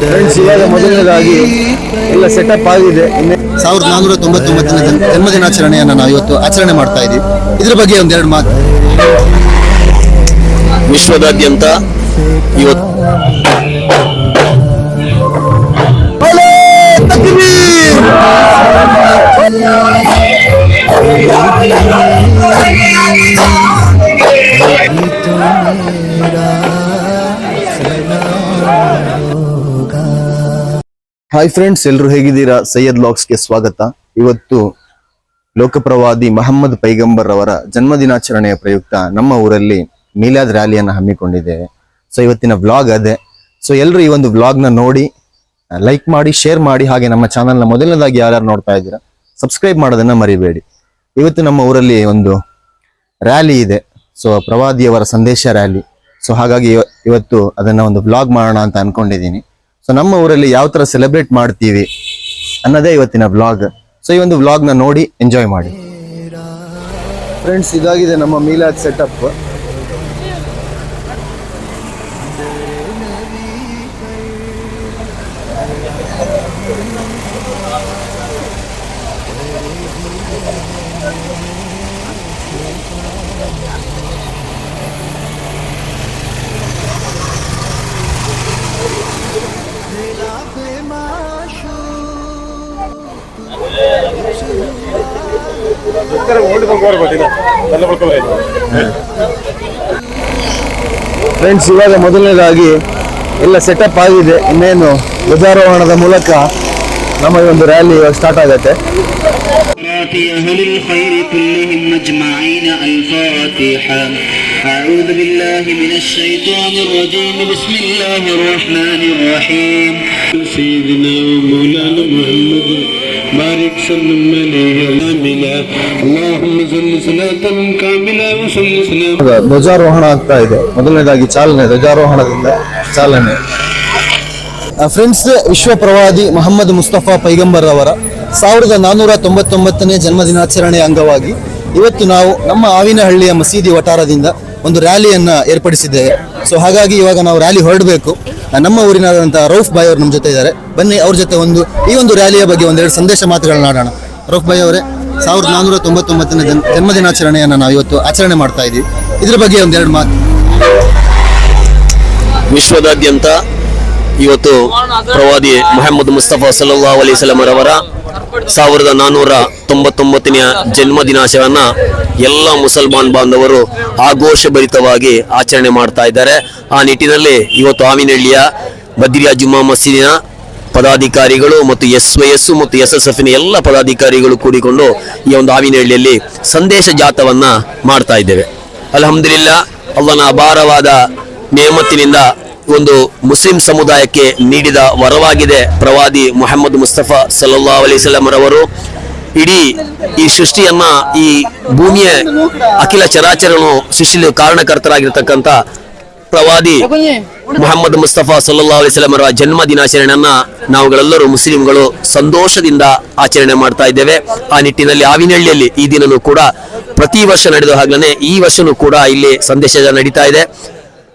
Friends ಇವಾಗ ಮೊದಲನೇದಾಗಿ ಎಲ್ಲ ಸೆಟಪ್ ಆಗಿದೆ. ಇನ್ನೇ ಸಾವಿರದ ನಾನೂರ ತೊಂಬತ್ತೊಂಬತ್ತನೇ ಜನ್- ಜನ್ಮದಿನಾಚರಣೆಯನ್ನು ನಾವು ಇವತ್ತು ಆಚರಣೆ ಮಾಡ್ತಾ ಇದ್ದೀವಿ ಇದ್ರ ಬಗ್ಗೆ ಒಂದೆರಡು ಮಾತು. ವಿಶ್ವದಾದ್ಯಂತ ಇವತ್ತು ಹಾಯ್ ಫ್ರೆಂಡ್ಸ್ ಎಲ್ಲರೂ ಹೇಗಿದ್ದೀರಾ? ಸೈಯದ್ ಲಾಕ್ಸ್ಗೆ ಸ್ವಾಗತ. ಇವತ್ತು ಲೋಕಪ್ರವಾದಿ ಮಹಮ್ಮದ್ ಪೈಗಂಬರ್ ಅವರ ಜನ್ಮದಿನಾಚರಣೆಯ ಪ್ರಯುಕ್ತ ನಮ್ಮ ಊರಲ್ಲಿ ಮೀಲಾದ್ ರ್ಯಾಲಿಯನ್ನು ಹಮ್ಮಿಕೊಂಡಿದ್ದೇವೆ ಸೊ ಇವತ್ತಿನ ವ್ಲಾಗ್ ಅದೇ. ಸೊ ಎಲ್ಲರೂ ಈ ಒಂದು ವ್ಲಾಗ್ನ ನೋಡಿ ಲೈಕ್ ಮಾಡಿ ಶೇರ್ ಮಾಡಿ, ಹಾಗೆ ನಮ್ಮ ಚಾನಲ್ನ ಮೊದಲನೇದಾಗಿ ಯಾರ್ಯಾರು ನೋಡ್ತಾ ಇದ್ದೀರಾ ಸಬ್ಸ್ಕ್ರೈಬ್ ಮಾಡೋದನ್ನ ಮರಿಬೇಡಿ. ಇವತ್ತು ನಮ್ಮ ಊರಲ್ಲಿ ಒಂದು ರ್ಯಾಲಿ ಇದೆ. ಸೊ ಪ್ರವಾದಿಯವರ ಸಂದೇಶ ರ್ಯಾಲಿ ಸೊ ಹಾಗಾಗಿ ಇವ- ಇವತ್ತು ಅದನ್ನ ಒಂದು ವ್ಲಾಗ್ ಮಾಡೋಣ ಅಂತ ಅನ್ಕೊಂಡಿದ್ದೀನಿ. ಸೊ ನಮ್ಮ ಊರಲ್ಲಿ ಯಾವ ತರ ಸೆಲೆಬ್ರೇಟ್ ಮಾಡ್ತೀವಿ ಅನ್ನೋದೇ ಇವತ್ತಿನ ವ್ಲಾಗ್ ಸೊ ಈ ಒಂದು ವ್ಲಾಗ್ನ ನೋಡಿ ಎಂಜಾಯ್ ಮಾಡಿ. ಫ್ರೆಂಡ್ಸ್ ಇದಾಗಿದೆ ನಮ್ಮ ಮೀಲಾದ್ ಸೆಟಪ್ ಫ್ರೆಂಡ್ಸ್ ಇವಾಗ ಮೊದಲನೇದಾಗಿ ಎಲ್ಲ ಸೆಟಪ್ ಆಗಿದೆ ಇನ್ನೇನು ಧ್ವಜಾರೋಹಣದ ಮೂಲಕ ನಮ್ಮ ಈ ಒಂದು ರ್ಯಾಲಿ ಸ್ಟಾರ್ಟ್ ಆಗುತ್ತೆ في أهل الخير كلهم أجمعين الفاتحة أعوذ بالله من الشيطان الرجيم بسم الله الرحمن الرحيم سيدنا ومولانا محمد بارك سلم عليه كاملة اللهم صل صلاة كاملة وصل سلام ಇವಾಗ ಧ್ವಜಾರೋಹಣ ಆಗ್ತಾ ಇದೆ ಮೊದಲನೇದಾಗಿ ಚಾಲನೆ ಧ್ವಜಾರೋಹಣದಿಂದ ಚಾಲನೆ ಫ್ರೆಂಡ್ಸ್ ವಿಶ್ವ ಪ್ರವಾದಿ ಮೊಹಮ್ಮದ್ ಮುಸ್ತಫಾ ಪೈಗಂಬರ್ ಅವರ ಸಾವಿರದ ನಾನೂರ ತೊಂಬತ್ತೊಂಬತ್ತನೇ ಜನ್ಮದಿನಾಚರಣೆಯ ಅಂಗವಾಗಿ ಇವತ್ತು ನಾವು ನಮ್ಮ ಆವಿನಹಳ್ಳಿಯ ಮಸೀದಿ ವಠಾರದಿಂದ ಒಂದು ರ್ಯಾಲಿಯನ್ನ ಏರ್ಪಡಿಸಿದ್ದೇವೆ. ಸೊ ಹಾಗಾಗಿ ಇವಾಗ ನಾವು ರ್ಯಾಲಿ ಹೊರಡಬೇಕು. ನಮ್ಮ ಊರಿನಾದಂತಹ ರೌಫ್ ಬಾಯ್ ಅವರು ನಮ್ಮ ಜೊತೆ ಇದ್ದಾರೆ. ಬನ್ನಿ, ಅವ್ರ ಜೊತೆ ಒಂದು, ಈ ಒಂದು ರ್ಯಾಲಿಯ ಬಗ್ಗೆ ಒಂದೆರಡು ಸಂದೇಶ ಮಾತುಗಳನ್ನ ಆಡೋಣ. ರೌಫ್ ಬಾಯ್ ಅವರೇ, ಸಾವಿರದ ನಾನೂರ ತೊಂಬತ್ತೊಂಬತ್ತನೇ ಜನ್ ಜನ್ಮದಿನಾಚರಣೆಯನ್ನು ನಾವು ಇವತ್ತು ಆಚರಣೆ ಮಾಡ್ತಾ ಇದ್ದೀವಿ. ಇದ್ರ ಬಗ್ಗೆ ಒಂದೆರಡು ಮಾತು. ವಿಶ್ವದಾದ್ಯಂತ ಇವತ್ತು ಪ್ರವಾದಿ ಮೊಹಮ್ಮದ್ ಮುಸ್ತಫಾ ಸಲ್ಲಾ ಅಲಿ ರವರ ಸಾವಿರದ ನಾನೂರ ತೊಂಬತ್ತೊಂಬತ್ತನೆಯ ಜನ್ಮದಿನಾಚರಣ ಎಲ್ಲ ಮುಸಲ್ಮಾನ್ ಬಾಂಧವರು ಆಘೋಷಭರಿತವಾಗಿ ಆಚರಣೆ ಮಾಡ್ತಾ ಇದ್ದಾರೆ. ಆ ನಿಟ್ಟಿನಲ್ಲಿ ಇವತ್ತು ಆವಿನಹಳ್ಳಿಯ ಬದ್ರಿಯಾ ಜುಮ್ಮಾ ಮಸೀದಿನ ಪದಾಧಿಕಾರಿಗಳು ಮತ್ತು ಎಸ್ ವೈ ಎಸ್ ಮತ್ತು ಎಸ್ ಎಸ್ ಎಫ್ನ ಎಲ್ಲ ಪದಾಧಿಕಾರಿಗಳು ಕೂಡಿಕೊಂಡು ಈ ಒಂದು ಆವಿನಹಳ್ಳಿಯಲ್ಲಿ ಸಂದೇಶ ಜಾತವನ್ನ ಮಾಡ್ತಾ ಇದ್ದೇವೆ. ಅಲ್ಹಮ್ದುಲಿಲ್ಲಾ ಅಲ್ಲನ ಅಪಾರವಾದ ನೇಮತ್ತಿನಿಂದ ಒಂದು ಮುಸ್ಲಿಂ ಸಮುದಾಯಕ್ಕೆ ನೀಡಿದ ವರವಾಗಿದೆ ಪ್ರವಾದಿ ಮೊಹಮ್ಮದ್ ಮುಸ್ತಫಾ ಸಲ್ಲಾ ಅಲೈವಲ್ಲಂ ರವರು. ಇಡೀ ಈ ಸೃಷ್ಟಿಯನ್ನ, ಈ ಭೂಮಿಯ ಅಖಿಲ ಚರಾಚರನು ಸೃಷ್ಟಿಯಲ್ಲಿ ಕಾರಣಕರ್ತರಾಗಿರ್ತಕ್ಕಂಥ ಪ್ರವಾದಿ ಮೊಹಮ್ಮದ್ ಮುಸ್ತಫಾ ಸಲ್ಲಾ ಅಲಿ ಅವರ ಜನ್ಮ ದಿನಾಚರಣೆಯನ್ನ ನಾವುಗಳೆಲ್ಲರೂ ಮುಸ್ಲಿಂಗಳು ಸಂತೋಷದಿಂದ ಆಚರಣೆ ಮಾಡ್ತಾ ಇದ್ದೇವೆ. ಆ ನಿಟ್ಟಿನಲ್ಲಿ ಆವಿನಹಳ್ಳಿಯಲ್ಲಿ ಈ ದಿನನು ಕೂಡ ಪ್ರತಿ ವರ್ಷ ನಡೆದ ಹಾಗಲೇ ಈ ವರ್ಷನೂ ಕೂಡ ಇಲ್ಲಿ ಸಂದೇಶ ನಡೀತಾ ಇದೆ.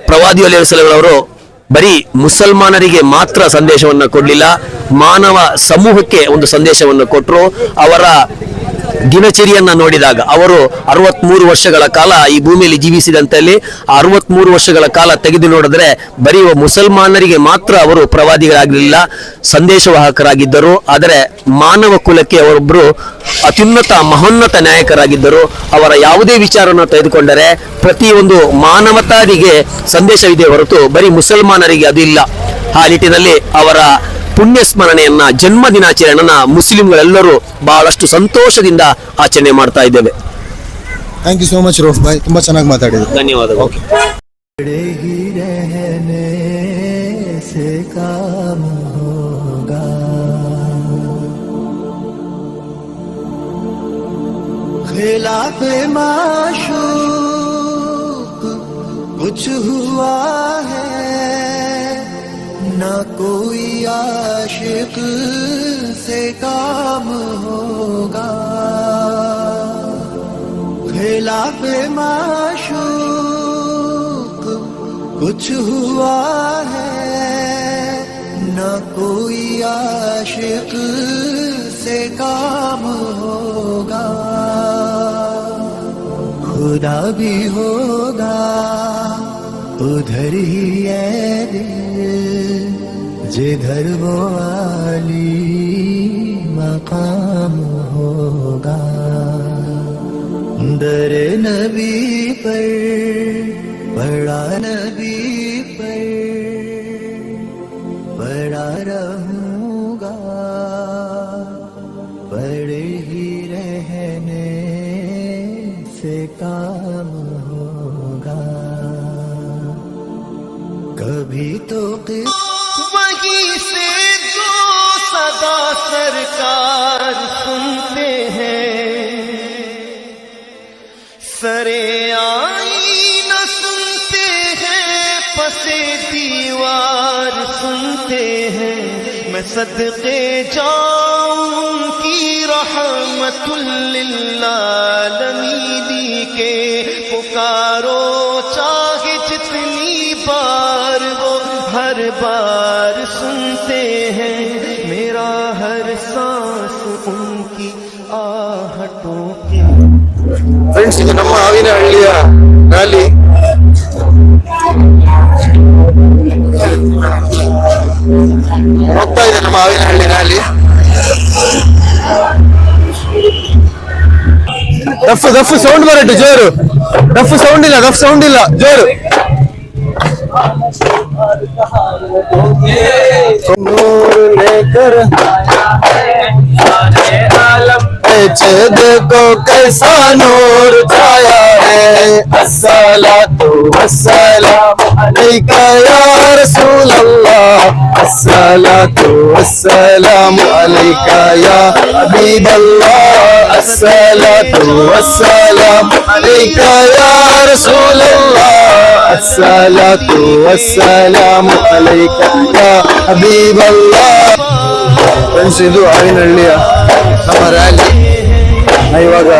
ಪ್ರವಾದಿ ಅಲೈಹಿಸ್ಲಾಂ ಅವರು ಬರೀ ಮುಸಲ್ಮಾನರಿಗೆ ಮಾತ್ರ ಸಂದೇಶವನ್ನ ಕೊಡ್ಲಿಲ್ಲ ಮಾನವ ಸಮೂಹಕ್ಕೆ ಒಂದು ಸಂದೇಶವನ್ನು ಕೊಟ್ಟರು ಅವರ ದಿನಚರಿಯನ್ನ ನೋಡಿದಾಗ ಅವರು ಅರವತ್ಮೂರು ವರ್ಷಗಳ ಕಾಲ ಈ ಭೂಮಿಯಲ್ಲಿ ಜೀವಿಸಿದಂತಲ್ಲಿ ಅರವತ್ಮೂರು ವರ್ಷಗಳ ಕಾಲ ತೆಗೆದು ನೋಡಿದ್ರೆ ಬರೀ ಮುಸಲ್ಮಾನರಿಗೆ ಮಾತ್ರ ಅವರು ಪ್ರವಾದಿಗಳಾಗಲಿಲ್ಲ, ಸಂದೇಶವಾಹಕರಾಗಿದ್ದರು. ಆದರೆ ಮಾನವ ಕುಲಕ್ಕೆ ಅವರೊಬ್ಬರು ಅತ್ಯುನ್ನತ, ಮಹೋನ್ನತ ನಾಯಕರಾಗಿದ್ದರು. ಅವರ ಯಾವುದೇ ವಿಚಾರವನ್ನು ತೆಗೆದುಕೊಂಡರೆ ಪ್ರತಿಯೊಂದು ಮಾನವತಾದಿಗೆ ಸಂದೇಶವಿದೆ ಹೊರತು ಬರೀ ಮುಸಲ್ಮಾನರಿಗೆ ಅದು ಇಲ್ಲ. ಆ ನಿಟ್ಟಿನಲ್ಲಿ ಅವರ ಪುಣ್ಯ ಸ್ಮರಣೆಯನ್ನ ಜನ್ಮ ದಿನಾಚರಣೆಯನ್ನ ಮುಸ್ಲಿಂಗಳೆಲ್ಲರೂ ಬಹಳಷ್ಟು ಸಂತೋಷದಿಂದ ಆಚರಣೆ ಮಾಡ್ತಾ ಇದ್ದೇವೆ ಥ್ಯಾಂಕ್ ಯು ಸೋ ಮಚ್ ರೋಫ್ ಬಾಯ್ ತುಂಬಾ ಚೆನ್ನಾಗಿ ಮಾತಾಡಿದ್ರು ಧನ್ಯವಾದಗಳು ही रहने से काम होगा खिलाफ माशूक कुछ हुआ है ना कोई आशिक से काम होगा खिलाफ माशूक कुछ हुआ है ना आशिक से काम होगा खुदा भी होगा उधर ही है दिल जिधर वो आली मकाम होगा दर नबी बड़ा नबी पर बड़ा रहूंगा बड़े ही रहने से काम होगा कभी तो کی سے جو صدا سرکار سنتے ہیں۔ سرے آئی نہ سنتے ہیں، پسے دیوار سنتے ہیں۔ میں صدقے جاؤں کی رحمت للعالمین کے پکارو، چاہے جتنی بار وہ ہر بار सुनते हैं मेरा हर सांस उनकी आहटों की ಫ್ರೆಂಡ್ಸ್ ಇದು ನಮ್ಮ ಹಾವಿನಹಳ್ಳಿಯ ರ್ಯಾಲಿ ಹೋಗ್ತಾ ಇದೆ ನಮ್ಮ ಹಾವಿನಹಳ್ಳಿ ರ್ಯಾಲಿ ದಫ್ ದಫ್ ಸೌಂಡ್ ಬರಟ್ಟು ಜೋರು ದಫ್ ಸೌಂಡ್ ಇಲ್ಲ ದಫ್ ಸೌಂಡ್ ಇಲ್ಲ ಜೋರು نور لے کر دیکھو کیسا نور جایا ہے؟ السلا تو السلام علیکہ یا رسول اللہ السلا تو السلام علیکہ یا حبیب اللہ۔ الصلاة والسلام عليك يا رسول الله الصلاة والسلام عليك يا حبيب الله ಫ್ರೆಂಡ್ಸ್ ನಮ್ಮ ರ್ಯಾಲಿ ಇವಾಗ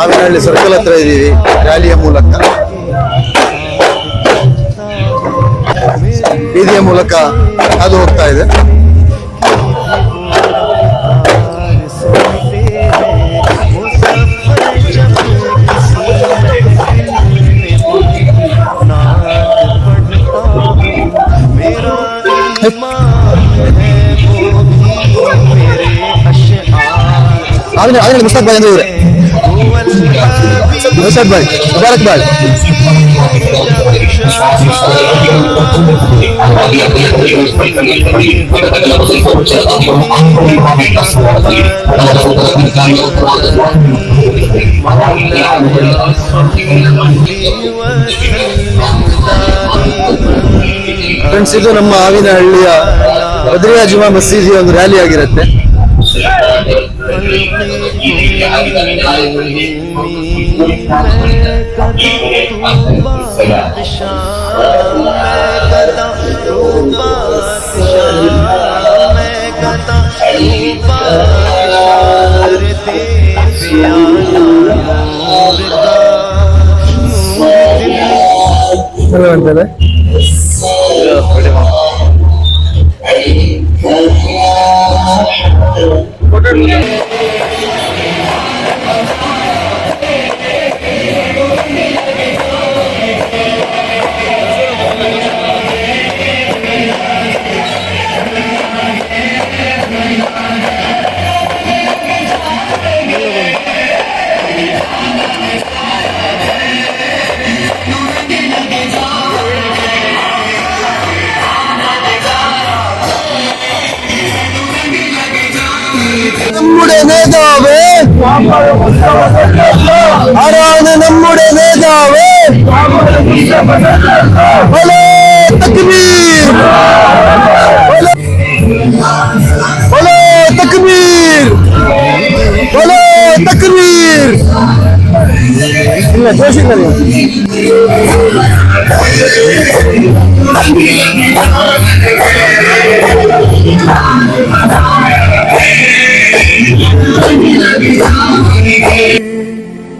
ಆವಿನಹಳ್ಳಿ ಸರ್ಕಲ್ ಹತ್ರ ಇದ್ದೀವಿ ರ್ಯಾಲಿಯ ಮೂಲಕ ಬೀದಿಯ ಮೂಲಕ ಅದು ಹೋಗ್ತಾ ಇದೆ ಬಾಯ್ ಅಂದ್ರೆ ಮುಸ್ತಾಕ್ ಬಾಯ್ ಮುಬಾರಕ್ ಬಾಯ್ ಫ್ರೆಂಡ್ಸ್ ಇದು ನಮ್ಮ ಆವಿನಹಳ್ಳಿಯ ಬದ್ರಿಯಾ ಜುಮಾ ಮಸೀದಿಯ ಒಂದು ರ್ಯಾಲಿ ಆಗಿರುತ್ತೆ. Yeah. ஆறாவது நம்முடைய நேதாவே பலே தக்பீர். பலே தக்பீர். பலே தக்பீர். இல்ல ஜோஷி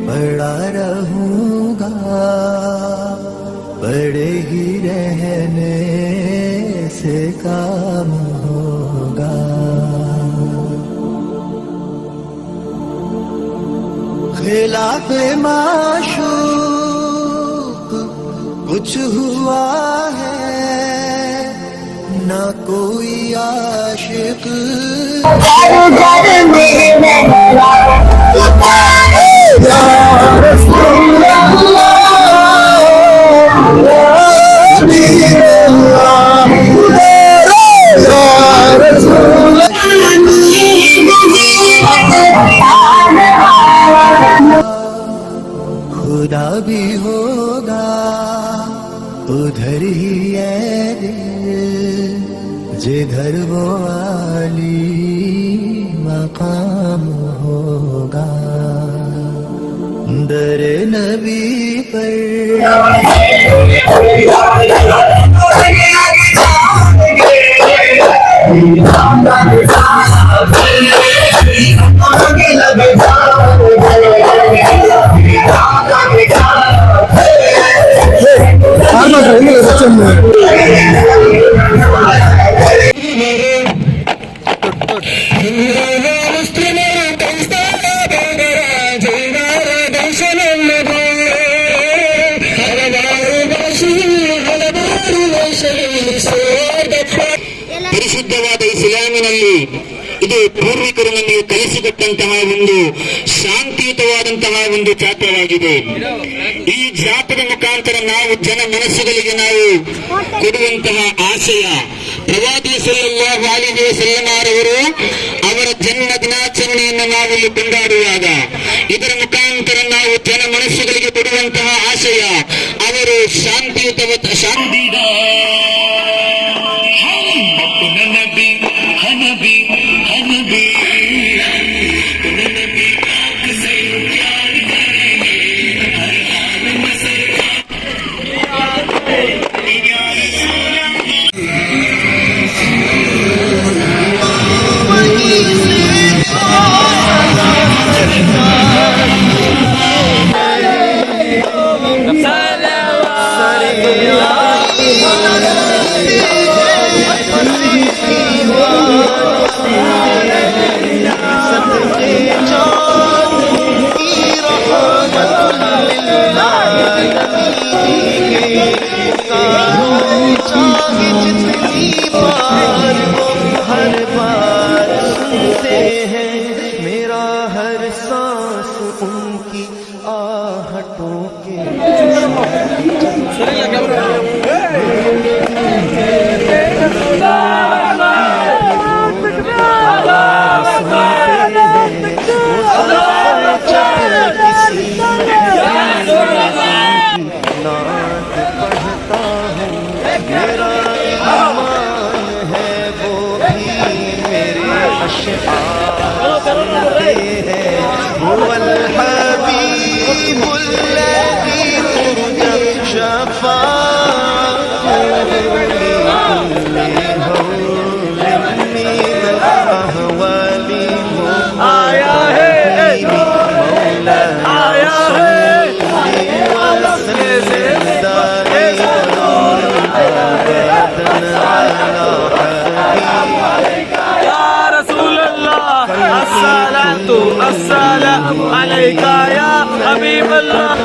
بڑا رہوں گا بڑے ہی رہنے سے کام ہوگا۔ خلاف معشور कुछ हुआ है ना कोई आशिक होगा दर नबी पर ஆமா சார் எங்க சச்சம் ಇದು ಪೂರ್ವಿಕರು ನಮಗೆ ಕಲಿಸಿಕೊಟ್ಟಂತಹ ಒಂದು ಶಾಂತಿಯುತವಾದಂತಹ ಒಂದು ಜಾತ್ರೆಯಾಗಿದೆ. ಈ ಜಾತ್ರೆ ಮುಖಾಂತರ ನಾವು ಜನ ಮನಸ್ಸುಗಳಿಗೆ ನಾವು ಕೊಡುವಂತಹ ಆಶಯ. ಪ್ರವಾದಿ ಸಲ್ಲಲ್ಲಾಹು ವಾಲಿಗೆ ಸಲ್ಲಮಾರವರು ಅವರ ಜನ್ಮ ದಿನಾಚರಣೆಯನ್ನು ನಾವಿಲ್ಲಿ ಕೊಂಡಾಡುವಾಗ, ಇದರ ಮುಖಾಂತರ ನಾವು ಜನ ಮನಸ್ಸುಗಳಿಗೆ ಕೊಡುವಂತಹ ಆಶಯ. ಅವರು ಶಾಂತಿಯುತ ಶಾಂತಿದ حبيب الله